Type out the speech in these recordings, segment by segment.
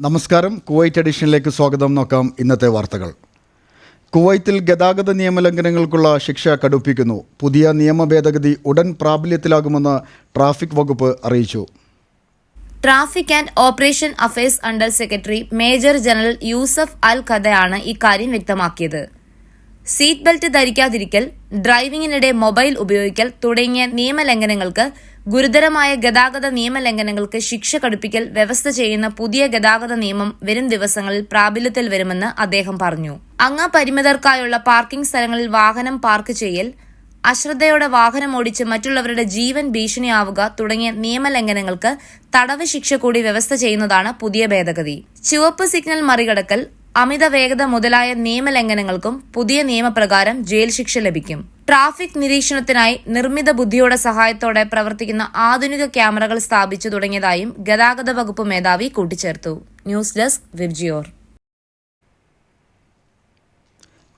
നമസ്കാരം. കുവൈറ്റ് എഡിഷനിലേക്ക് സ്വാഗതം. നോക്കാം ഇന്നത്തെ വാർത്തകൾ. കുവൈത്തിൽ ഗതാഗത നിയമലംഘനങ്ങൾക്കുള്ള ശിക്ഷ കടുപ്പിക്കുന്നു. പുതിയ നിയമ ഭേദഗതി ഉടൻ പ്രാബല്യത്തിലാകുമെന്ന് ട്രാഫിക് വകുപ്പ് അറിയിച്ചു. Traffic and operation affairs under secretary major general Yousef Al ഖദയാണ് ഇക്കാര്യം വ്യക്തമാക്കിയത്. സീറ്റ് ബെൽറ്റ് ധരിക്കാതിരിക്കൽ ഡ്രൈവിംഗിനിടെ മൊബൈൽ ഉപയോഗിക്കൽ തുടങ്ങിയ നിയമലംഘനങ്ങൾക്ക് ഗുരുതരമായ ഗതാഗത നിയമലംഘനങ്ങൾക്ക് ശിക്ഷ കടുപ്പിക്കൽ വ്യവസ്ഥ ചെയ്യുന്ന പുതിയ ഗതാഗത നിയമം വരും ദിവസങ്ങളിൽ പ്രാബല്യത്തിൽ വരുമെന്ന് അദ്ദേഹം പറഞ്ഞു. അങ്ങ പരിമിതർക്കായുള്ള പാർക്കിംഗ് സ്ഥലങ്ങളിൽ വാഹനം പാർക്ക് ചെയ്യൽ അശ്രദ്ധയോടെ വാഹനം ഓടിച്ച് മറ്റുള്ളവരുടെ ജീവൻ ഭീഷണിയാവുക തുടങ്ങിയ നിയമലംഘനങ്ങൾക്ക് തടവ് ശിക്ഷ കൂടി വ്യവസ്ഥ ചെയ്യുന്നതാണ് പുതിയ ഭേദഗതി. ചുവപ്പ് സിഗ്നൽ മറികടക്കൽ അമിത വേഗത മുതലായ നിയമലംഘനങ്ങൾക്കും പുതിയ നിയമപ്രകാരം ജയിൽ ശിക്ഷ ലഭിക്കും. ട്രാഫിക് നിരീക്ഷണത്തിനായി നിർമ്മിത ബുദ്ധിയുടെ സഹായത്തോടെ പ്രവർത്തിക്കുന്ന ആധുനിക ക്യാമറകൾ സ്ഥാപിച്ചു തുടങ്ങിയതായും ഗതാഗത വകുപ്പ് മേധാവി കൂട്ടിച്ചേർത്തു. News desk Vibgyor.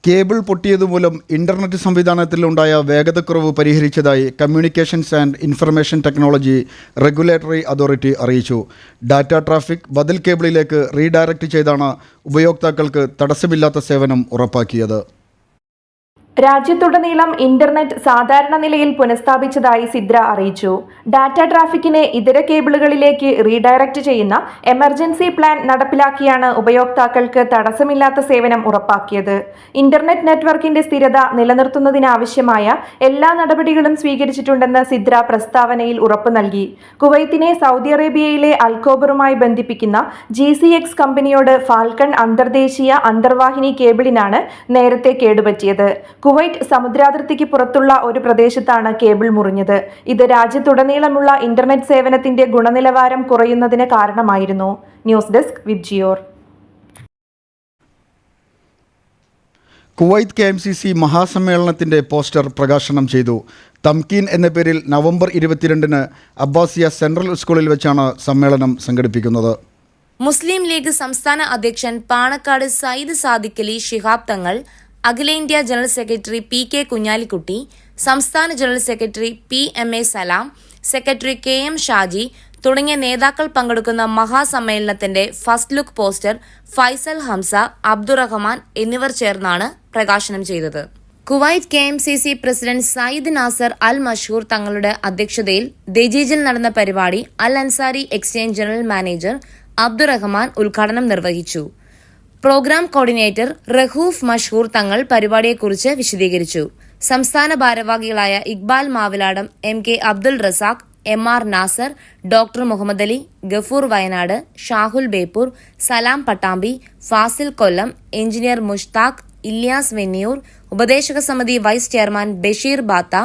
കേബിൾ പൊട്ടിയതുമൂലം ഇന്റർനെറ്റ് സംവിധാനത്തിലുണ്ടായ വേഗതക്കുറവ് പരിഹരിച്ചതായി communications and information technology regulatory authority അറിയിച്ചു. ഡാറ്റ ട്രാഫിക് ബദൽ കേബിളിലേക്ക് റീഡയറക്റ്റ് ചെയ്താണ് ഉപയോക്താക്കൾക്ക് തടസ്സമില്ലാത്ത സേവനം ഉറപ്പാക്കിയത്. രാജ്യത്തുടനീളം ഇന്റർനെറ്റ് സാധാരണ നിലയിൽ പുനഃസ്ഥാപിച്ചതായി സിദ്ര അറിയിച്ചു. ഡാറ്റ ട്രാഫിക്കിനെ ഇതര കേബിളുകളിലേക്ക് റീഡയറക്റ്റ് ചെയ്യുന്ന എമർജൻസി പ്ലാൻ നടപ്പിലാക്കിയാണ് ഉപയോക്താക്കൾക്ക് തടസ്സമില്ലാത്ത സേവനം ഉറപ്പാക്കിയത്. ഇന്റർനെറ്റ് നെറ്റ്വർക്കിന്റെ സ്ഥിരത നിലനിർത്തുന്നതിനാവശ്യമായ എല്ലാ നടപടികളും സ്വീകരിച്ചിട്ടുണ്ടെന്ന് സിദ്ര പ്രസ്താവനയിൽ ഉറപ്പു നൽകി. കുവൈത്തിനെ സൗദി അറേബ്യയിലെ അൽകോബറുമായി ബന്ധിപ്പിക്കുന്ന ജി കമ്പനിയോട് ഫാൽക്കൺ അന്തർദേശീയ അന്തർവാഹിനി കേബിളിനാണ് നേരത്തെ കേടുപറ്റിയത്. കുവൈറ്റ് സമുദ്രാതിർത്തിക്ക് പുറത്തുള്ള ഒരു പ്രദേശത്താണ് കേബിൾ മുറിഞ്ഞത്. ഇത് രാജ്യത്തുടനീളമുള്ള ഇന്റർനെറ്റ് സേവനത്തിന്റെ ഗുണനിലവാരം കുറയുന്നതിന് കാരണമായിരുന്നു. News desk Vibgyor. Kuwait K M C C മഹാസമ്മേളനത്തിന്റെ poster പ്രകാശനം ചെയ്തു. തംകീൻ എന്ന പേരിൽ നവംബർ ഇരുപത്തിരണ്ടിന് അബ്ബാസിയ സെൻട്രൽ സ്കൂളിൽ വെച്ചാണ് സമ്മേളനം സംഘടിപ്പിക്കുന്നത്. മുസ്ലിം ലീഗ് സംസ്ഥാന അധ്യക്ഷൻ പാണക്കാട് സയ്യിദ് സാദിഖലി ശിഹാബ് തങ്ങൾ അഖിലേന്ത്യാ general secretary P K Kunhalikutty സംസ്ഥാന general secretary P M A Salam secretary K M Shaji തുടങ്ങിയ നേതാക്കൾ പങ്കെടുക്കുന്ന മഹാസമ്മേളനത്തിന്റെ first look poster Faisal Hamza Abdurahman എന്നിവർ ചേർന്നാണ് പ്രകാശനം ചെയ്തത്. Kuwait K M C C president Sayyid Nasar Al Mashoor തങ്ങളുടെ അധ്യക്ഷതയിൽ ദജീജിൽ നടന്ന പരിപാടി Al Ansari exchange general manager Abdurahman ഉദ്ഘാടനം നിർവഹിച്ചു. പ്രോഗ്രാം കോർഡിനേറ്റർ റഹൂഫ് മഷൂർ തങ്ങൾ പരിപാടിയെക്കുറിച്ച് വിശദീകരിച്ചു. സംസ്ഥാന ഭാരവാഹികളായ Iqbal Maviladam M K Abdul Razak M R Nasar doctor Muhammad Ali Gafoor Wayanad Shahul Beypore Salam Pattambi Fazil Kollam engineer Mushtaq Ilyas Venniyur ഉപദേശക സമിതി vice chairman Basheer ബാത്ത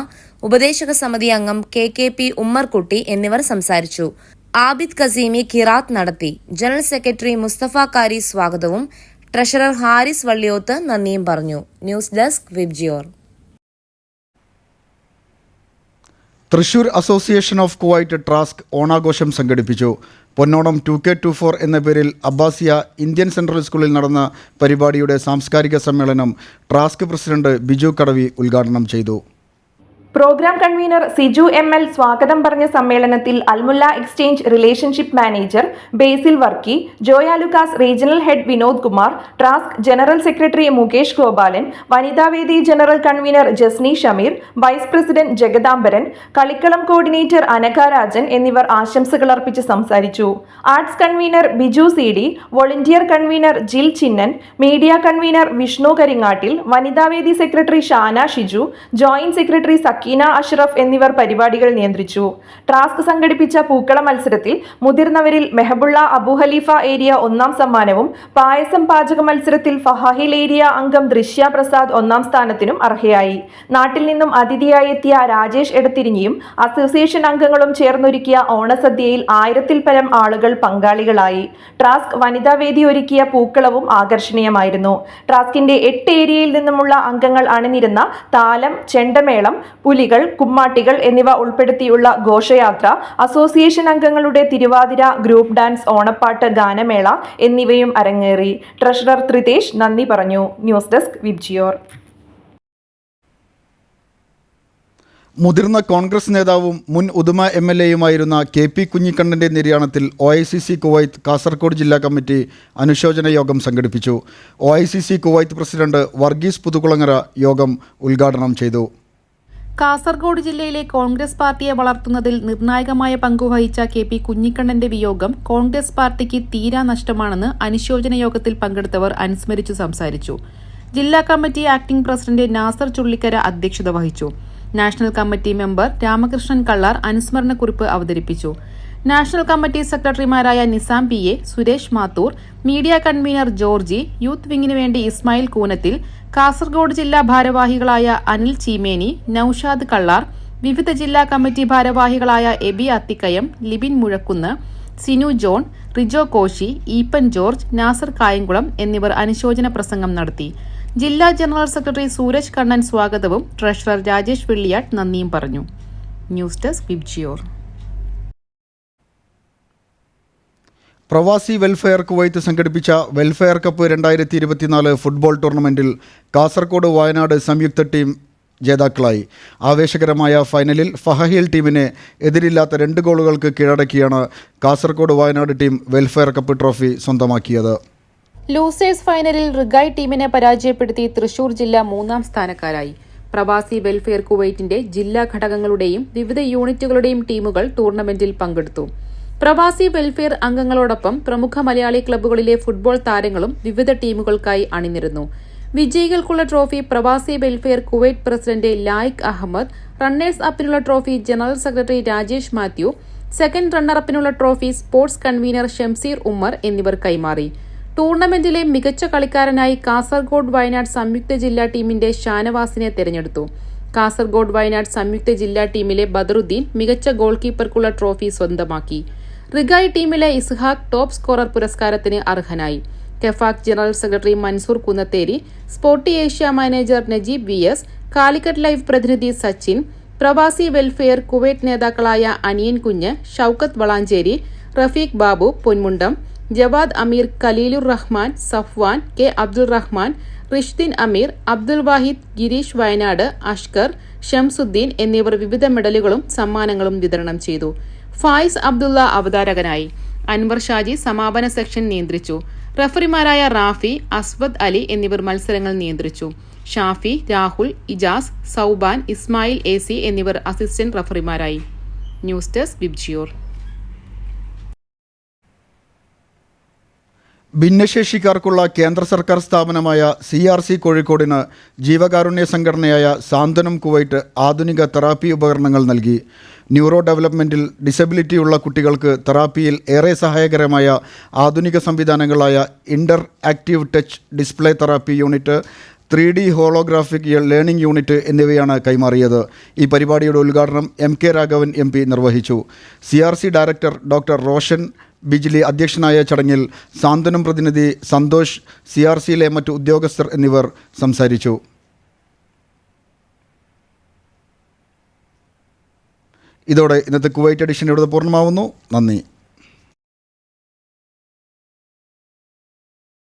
ഉപദേശക സമിതി അംഗം കെ കെ പി ഉമ്മർകുട്ടി എന്നിവർ സംസാരിച്ചു. ആബിദ് കസീമി കിറാത്ത് നടത്തി. ജനറൽ സെക്രട്ടറി മുസ്തഫ കാരി സ്വാഗതവും. Treasurer Haris Valliyoth നന്ദിയും പറഞ്ഞു. News desk Vibgyor Thrissur association of Kuwait TRASK ഓണാഘോഷം സംഘടിപ്പിച്ചു. Ponnonam two K two four എന്ന പേരിൽ അബ്ബാസിയ ഇന്ത്യൻ സെൻട്രൽ സ്കൂളിൽ നടന്ന പരിപാടിയുടെ സാംസ്കാരിക സമ്മേളനം ട്രാസ്ക് പ്രസിഡന്റ് ബിജു കടവി ഉദ്ഘാടനം ചെയ്തു. Program convener Siju M L സ്വാഗതം പറഞ്ഞ സമ്മേളനത്തിൽ Almulla exchange relationship manager Basil Varkey Joyalukkas regional head Vinod Kumar TRASK general secretary Mukesh Gopalan വനിതാവേദി general convener Jasni Shameer vice president Jagadambaran Kalikkalam coordinator Anagha Rajan എന്നിവർ ആശംസകൾ അർപ്പിച്ച് സംസാരിച്ചു. Arts convener Biju C D volunteer convener Jil Chinnan media convener Vishnu Karingattil വനിതാവേദി secretary Shana Shiju joint secretary Sakeena Ashraf എന്നിവർ പരിപാടികൾ നിയന്ത്രിച്ചു. ട്രാസ്ക് സംഘടിപ്പിച്ച പൂക്കള മത്സരത്തിൽ മുതിർന്നവരിൽ മെഹബുള്ള അബു ഹലീഫ ഏരിയ ഒന്നാം സമ്മാനവും പായസം പാചക മത്സരത്തിൽ ഫഹാഹിൽ ഏരിയ അംഗം ദൃശ്യ പ്രസാദ് ഒന്നാം സ്ഥാനത്തിനും അർഹയായി. നാട്ടിൽ നിന്നും അതിഥിയായി എത്തിയ രാജേഷ് എടത്തിരിഞ്ഞിയും അസോസിയേഷൻ അംഗങ്ങളും ചേർന്നൊരുക്കിയ ഓണസദ്യയിൽ ആയിരത്തിൽ പരം ആളുകൾ പങ്കാളികളായി. ട്രാസ്ക് വനിതാ വേദി ഒരുക്കിയ പൂക്കളവും ആകർഷണീയമായിരുന്നു. ട്രാസ്കിന്റെ എട്ട് ഏരിയയിൽ നിന്നുമുള്ള അംഗങ്ങൾ അണിനിരുന്ന താലം ചെണ്ടമേളം പുലികൾ കുമ്മാട്ടികൾ എന്നിവ ഉൾപ്പെടുത്തിയുള്ള ഘോഷയാത്ര അസോസിയേഷൻ അംഗങ്ങളുടെ തിരുവാതിര ഗ്രൂപ്പ് ഡാൻസ് ഓണപ്പാട്ട് ഗാനമേള എന്നിവയും അരങ്ങേറി. ട്രഷറർ ത്രിതേഷ് നന്ദി പറഞ്ഞു. News desk Vibgyor. മുതിർന്ന കോൺഗ്രസ് നേതാവും മുൻ ഉദുമ എം എൽ എയുമായിരുന്ന കെ പി കുഞ്ഞിക്കണ്ണന്റെ നിര്യാണത്തിൽ O I C C Kuwait Kasaragod ജില്ലാ കമ്മിറ്റി അനുശോചന യോഗം സംഘടിപ്പിച്ചു. O I C C Kuwait president Varghese Puthukulangara യോഗം ഉദ്ഘാടനം ചെയ്തു. കാസർഗോഡ് ജില്ലയിലെ കോൺഗ്രസ് പാർട്ടിയെ വളർത്തുന്നതിൽ നിർണായകമായ പങ്കുവഹിച്ച കെ പി കുഞ്ഞിക്കണ്ണന്റെ വിയോഗം കോൺഗ്രസ് പാർട്ടിക്ക് തീരാ നഷ്ടമാണെന്ന് അനുശോചന യോഗത്തിൽ പങ്കെടുത്തവർ അനുസ്മരിച്ചു സംസാരിച്ചു. ജില്ലാ committee acting president Nasar Chullikkara അധ്യക്ഷത വഹിച്ചു. National committee member Ramakrishnan Kallar അനുസ്മരണക്കുറിപ്പ് അവതരിപ്പിച്ചു. നാഷണൽ കമ്മിറ്റി സെക്രട്ടറിമാരായ Nizam P A Suresh Mathur media convener Georgy youth വിങ്ങിനു വേണ്ടി ഇസ്മായിൽ കൂനത്തിൽ കാസർഗോഡ് ജില്ലാ ഭാരവാഹികളായ അനിൽ ചീമേനി നൌഷാദ് കള്ളാർ വിവിധ ജില്ലാ കമ്മിറ്റി ഭാരവാഹികളായ എബി അത്തിക്കയം ലിബിൻ മുഴക്കുന്ന് സിനു ജോൺ റിജോ കോശി ഈപ്പൻ ജോർജ് നാസർ കായംകുളം എന്നിവർ അനുശോചന പ്രസംഗം നടത്തി. ജില്ലാ ജനറൽ സെക്രട്ടറി സൂരജ് കണ്ണൻ സ്വാഗതവും ട്രഷറർ രാജേഷ് വെള്ളിയാട്ട് നന്ദിയും പറഞ്ഞു. News desk Vibgyor. Pravasi welfare Kuwait സംഘടിപ്പിച്ച വെൽഫെയർ കപ്പ് രണ്ടായിരത്തി ഇരുപത്തിനാല് ഫുട്ബോൾ ടൂർണമെന്റിൽ കാസർഗോഡ് വയനാട് സംയുക്ത ടീം ജേതാക്കളായി. ആവേശകരമായ ഫൈനലിൽ ഫഹഹിൽ ടീമിനെ എതിരില്ലാത്ത രണ്ട് ഗോളുകൾക്ക് കീഴടക്കിയാണ് Kasaragod Wayanad team welfare cup trophy സ്വന്തമാക്കിയത്. ലൂസേഴ്സ് ഫൈനലിൽ റിഗായ് ടീമിനെ പരാജയപ്പെടുത്തി തൃശൂർ ജില്ല മൂന്നാം സ്ഥാനക്കാരായി. പ്രവാസി വെൽഫെയർ കുവൈറ്റിന്റെ ജില്ലാ ഘടകങ്ങളുടെയും വിവിധ യൂണിറ്റുകളുടെയും ടീമുകൾ ടൂർണമെന്റിൽ പങ്കെടുത്തു. പ്രവാസി വെൽഫെയർ അംഗങ്ങളോടൊപ്പം പ്രമുഖ മലയാളി ക്ലബ്ബുകളിലെ ഫുട്ബോൾ താരങ്ങളും വിവിധ ടീമുകൾക്കായി അണിനിരുന്നു. വിജയികൾക്കുള്ള trophy Pravasi welfare Kuwait president Layiq Ahmed runners അപ്പിനുള്ള trophy general secretary Rajesh Mathew second റണ്ണറപ്പിനുള്ള trophy sports convener Shamseer Ummer എന്നിവർ കൈമാറി. ടൂർണമെന്റിലെ മികച്ച കളിക്കാരനായി കാസർഗോഡ് വയനാട് സംയുക്ത ജില്ലാ ടീമിന്റെ ഷാനവാസിനെ തെരഞ്ഞെടുത്തു. കാസർഗോഡ് വയനാട് സംയുക്ത ജില്ലാ ടീമിലെ ബദറുദ്ദീൻ മികച്ച ഗോൾ കീപ്പർക്കുള്ള ട്രോഫി സ്വന്തമാക്കി. റിഗായ് ടീമിലെ ഇസ്ഹാഖ് ടോപ്പ് സ്കോറർ പുരസ്കാരത്തിന് അർഹനായി. KEFAC general secretary Mansoor Kunnatheri Sporty Asia manager Najeeb V S Calicut live പ്രതിനിധി സച്ചിൻ പ്രവാസി വെൽഫെയർ കുവൈറ്റ് നേതാക്കളായ അനിയൻ കുഞ്ഞ് ഷൌക്കത്ത് വളാഞ്ചേരി റഫീഖ് ബാബു പൊന്മുണ്ടം ജവാദ് അമീർ കലീലുർ റഹ്മാൻ സഫ്വാൻ കെ അബ്ദുൾ റഹ്മാൻ റിഷ്ദിൻ അമീർ അബ്ദുൽ വാഹിദ് ഗിരീഷ് വയനാട് അഷ്കർ ഷംസുദ്ദീൻ എന്നിവർ വിവിധ മെഡലുകളും സമ്മാനങ്ങളും വിതരണം ചെയ്തു. ഫായിസ് അബ്ദുള്ള അവതാരകനായി. അൻവർ ഷാജി സമാപന സെക്ഷൻ നിയന്ത്രിച്ചു. റഫറിമാരായ റാഫി അസ്വദ് അലി എന്നിവർ മത്സരങ്ങൾ നിയന്ത്രിച്ചു. ഷാഫി രാഹുൽ ഇജാസ് സൗബാൻ ഇസ്മായിൽ എ സി എന്നിവർ അസിസ്റ്റന്റ് റഫറിമാരായി. ന്യൂസ് ഡെസ്ക് ബിബ്ജിയോർ ഭിന്നശേഷിക്കാർക്കുള്ള കേന്ദ്ര സർക്കാർ സ്ഥാപനമായ സി ആർ സി കോഴിക്കോടിന് ജീവകാരുണ്യ സംഘടനയായ സാന്ത്വനം കുവൈറ്റ് ആധുനിക തെറാപ്പി ഉപകരണങ്ങൾ നൽകി. ന്യൂറോ ഡെവലപ്മെന്റിൽ ഡിസബിലിറ്റിയുള്ള കുട്ടികൾക്ക് തെറാപ്പിയിൽ ഏറെ സഹായകരമായ ആധുനിക സംവിധാനങ്ങളായ interactive touch display therapy unit three D holographic learning unit എന്നിവയാണ് കൈമാറിയത്. ഈ പരിപാടിയുടെ ഉദ്ഘാടനം M K Raghavan M P നിർവഹിച്ചു. C R C director doctor Roshan Bijli അധ്യക്ഷനായ ചടങ്ങിൽ സാന്ത്വനം പ്രതിനിധി സന്തോഷ് സി ആർ സിയിലെ മറ്റ് ഉദ്യോഗസ്ഥർ എന്നിവർ സംസാരിച്ചു. ഇതോടെ ഇന്നത്തെ കുവൈറ്റ് എഡിഷൻ ഇവിടെ പൂർണമാവുന്നു. നന്ദി.